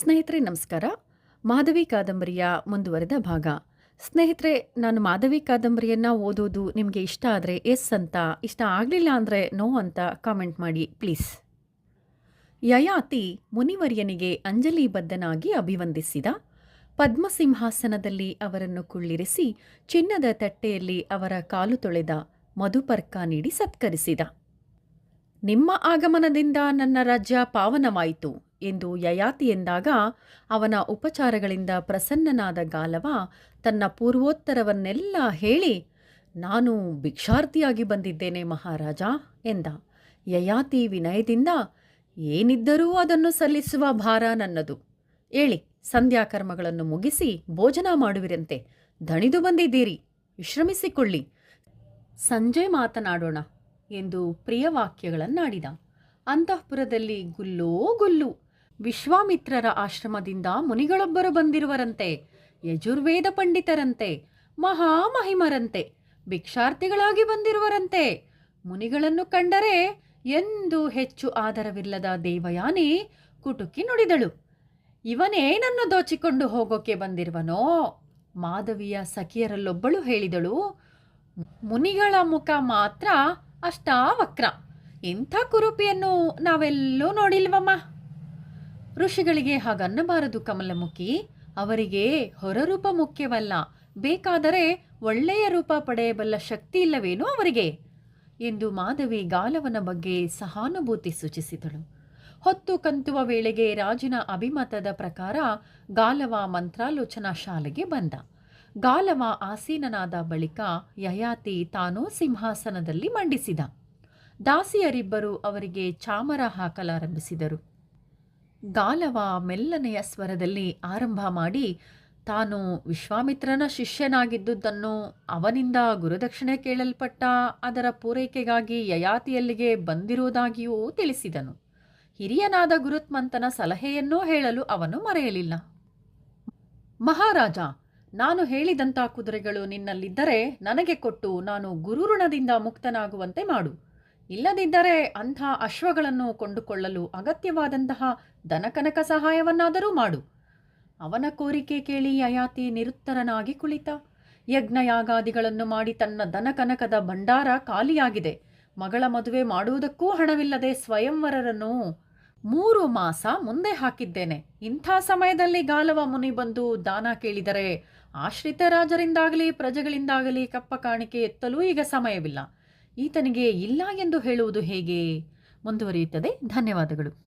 ಸ್ನೇಹಿತರೆ, ನಮಸ್ಕಾರ. ಮಾಧವಿ ಕಾದಂಬರಿಯ ಮುಂದುವರೆದ ಭಾಗ. ಸ್ನೇಹಿತರೆ, ನಾನು ಮಾಧವಿ ಕಾದಂಬರಿಯನ್ನು ಓದೋದು ನಿಮಗೆ ಇಷ್ಟ ಆದರೆ ಎಸ್ ಅಂತ, ಇಷ್ಟ ಆಗಲಿಲ್ಲ ಅಂದರೆ ನೋ ಅಂತ ಕಾಮೆಂಟ್ ಮಾಡಿ, ಪ್ಲೀಸ್. ಯಯಾತಿ ಮುನಿವರ್ಯನಿಗೆ ಅಂಜಲಿಬದ್ಧನಾಗಿ ಅಭಿವಂದಿಸಿದ ಪದ್ಮಸಿಂಹಾಸನದಲ್ಲಿ ಅವರನ್ನು ಕುಳ್ಳಿರಿಸಿ ಚಿನ್ನದ ತಟ್ಟೆಯಲ್ಲಿ ಅವರ ಕಾಲು ತೊಳೆದ ಮಧುಪರ್ಕ ನೀಡಿ ಸತ್ಕರಿಸಿದ. ನಿಮ್ಮ ಆಗಮನದಿಂದ ನನ್ನ ರಾಜ್ಯ ಪಾವನವಾಯಿತು. ಎಂದು ಯಯಾತಿ ಎಂದಾಗ ಅವನ ಉಪಚಾರಗಳಿಂದ ಪ್ರಸನ್ನನಾದ ಗಾಲವ ತನ್ನ ಪೂರ್ವೋತ್ತರವನ್ನೆಲ್ಲ ಹೇಳಿ, ನಾನು ಭಿಕ್ಷಾರ್ಥಿಯಾಗಿ ಬಂದಿದ್ದೇನೆ ಮಹಾರಾಜ ಎಂದ. ಯಯಾತಿ ವಿನಯದಿಂದ, ಏನಿದ್ದರೂ ಅದನ್ನು ಸಲ್ಲಿಸುವ ಭಾರ ನನ್ನದು. ಹೇಳಿ ಸಂಧ್ಯಾಕರ್ಮಗಳನ್ನು ಮುಗಿಸಿ ಭೋಜನ ಮಾಡುವಿರಂತೆ. ದಣಿದು ಬಂದಿದ್ದೀರಿ. ವಿಶ್ರಮಿಸಿಕೊಳ್ಳಿ. ಸಂಜೆ ಮಾತನಾಡೋಣ ಎಂದು ಪ್ರಿಯವಾಕ್ಯಗಳನ್ನಾಡಿದ. ಅಂತಃಪುರದಲ್ಲಿ ಗುಲ್ಲೋ ಗುಲ್ಲು ವಿಶ್ವಾಮಿತ್ರರ ಆಶ್ರಮದಿಂದ ಮುನಿಗಳೊಬ್ಬರು ಬಂದಿರುವರಂತೆ, ಯಜುರ್ವೇದ ಪಂಡಿತರಂತೆ, ಮಹಾಮಹಿಮರಂತೆ, ಭಿಕ್ಷಾರ್ಥಿಗಳಾಗಿ ಬಂದಿರುವರಂತೆ. ಮುನಿಗಳನ್ನು ಕಂಡರೆ ಎಂದು ಹೆಚ್ಚು ಆದರವಿಲ್ಲದ ದೇವಯಾನಿ ಕುಟುಕಿ ನುಡಿದಳು. ಇವನೇನನ್ನು ದೋಚಿಕೊಂಡು ಹೋಗೋಕೆ ಬಂದಿರುವನೋ? ಮಾಧವಿಯ ಸಖಿಯರಲ್ಲೊಬ್ಬಳು ಹೇಳಿದಳು, ಮುನಿಗಳ ಮುಖ ಮಾತ್ರ ಅಷ್ಟಾ ವಕ್ರ ಇಂಥ ಕುರುಪಿಯನ್ನು ನಾವೆಲ್ಲೂ ನೋಡಿಲ್ವಮ್ಮ. ಋಷಿಗಳಿಗೆ ಹಾಗನ್ನಬಾರದು ಕಮಲಮುಖಿ. ಅವರಿಗೆ ಹೊರರೂಪ ಮುಖ್ಯವಲ್ಲ. ಬೇಕಾದರೆ ಒಳ್ಳೆಯ ರೂಪ ಪಡೆಯಬಲ್ಲ ಶಕ್ತಿ ಇಲ್ಲವೇನು ಅವರಿಗೆ? ಎಂದು ಮಾಧವಿ ಗಾಲವನ ಬಗ್ಗೆ ಸಹಾನುಭೂತಿ ಸೂಚಿಸಿದಳು. ಹೊತ್ತು ಕಂತುವ ವೇಳೆಗೆ ರಾಜನ ಅಭಿಮತದ ಪ್ರಕಾರ ಗಾಲವ ಮಂತ್ರಾಲೋಚನಾ ಶಾಲೆಗೆ ಬಂದ. ಗಾಲವ ಆಸೀನನಾದ ಬಳಿಕ ಯಯಾತಿ ತಾನೂ ಸಿಂಹಾಸನದಲ್ಲಿ ಮಂಡಿಸಿದ. ದಾಸಿಯರಿಬ್ಬರು ಅವರಿಗೆ ಚಾಮರ ಹಾಕಲಾರಂಭಿಸಿದರು. ಗಾಲವ ಮೆಲ್ಲನೆಯ ಸ್ವರದಲ್ಲಿ ಆರಂಭ ಮಾಡಿ, ತಾನು ವಿಶ್ವಾಮಿತ್ರನ ಶಿಷ್ಯನಾಗಿದ್ದುದನ್ನು ಅವನಿಂದ ಗುರುದಕ್ಷಿಣೆ ಕೇಳಲ್ಪಟ್ಟ ಅದರ ಪೂರೈಕೆಗಾಗಿ ಯಯಾತಿಯಲ್ಲಿಗೆ ಬಂದಿರುವುದಾಗಿಯೂ ತಿಳಿಸಿದನು. ಹಿರಿಯನಾದ ಗುರುತ್ಮಂತನ ಸಲಹೆಯನ್ನೂ ಹೇಳಲು ಅವನು ಮರೆಯಲಿಲ್ಲ. ಮಹಾರಾಜ, ನಾನು ಹೇಳಿದಂಥ ಕುದುರೆಗಳು ನಿನ್ನಲ್ಲಿದ್ದರೆ ನನಗೆ ಕೊಟ್ಟು ನಾನು ಗುರುಋಣದಿಂದ ಮುಕ್ತನಾಗುವಂತೆ ಮಾಡು. ಇಲ್ಲದಿದ್ದರೆ ಅಂಥ ಅಶ್ವಗಳನ್ನು ಕೊಂಡುಕೊಳ್ಳಲು ಅಗತ್ಯವಾದಂತಹ ದನಕನಕ ಸಹಾಯವನ್ನಾದರೂ ಮಾಡು. ಅವನ ಕೋರಿಕೆ ಕೇಳಿ ಯಯಾತಿ ನಿರುತ್ತರನಾಗಿ ಕುಳಿತ. ಯಜ್ಞಯಾಗಾದಿಗಳನ್ನು ಮಾಡಿ ತನ್ನ ದನಕನಕದ ಭಂಡಾರ ಖಾಲಿಯಾಗಿದೆ. ಮಗಳ ಮದುವೆ ಮಾಡುವುದಕ್ಕೂ ಹಣವಿಲ್ಲದೆ ಸ್ವಯಂವರರನ್ನು ಮೂರು ಮಾಸ ಮುಂದೆ ಹಾಕಿದ್ದೇನೆ. ಇಂಥ ಸಮಯದಲ್ಲಿ ಗಾಲವ ಮುನಿ ಬಂದು ದಾನ ಕೇಳಿದರೆ ಆಶ್ರಿತ ರಾಜರಿಂದಾಗಲಿ ಪ್ರಜೆಗಳಿಂದಾಗಲಿ ಕಪ್ಪ ಕಾಣಿಕೆ ಎತ್ತಲೂ ಈಗ ಸಮಯವಿಲ್ಲ. ಈತನಿಗೆ ಇಲ್ಲ ಎಂದು ಹೇಳುವುದು ಹೇಗೆ? ಮುಂದುವರಿಯುತ್ತದೆ. ಧನ್ಯವಾದಗಳು.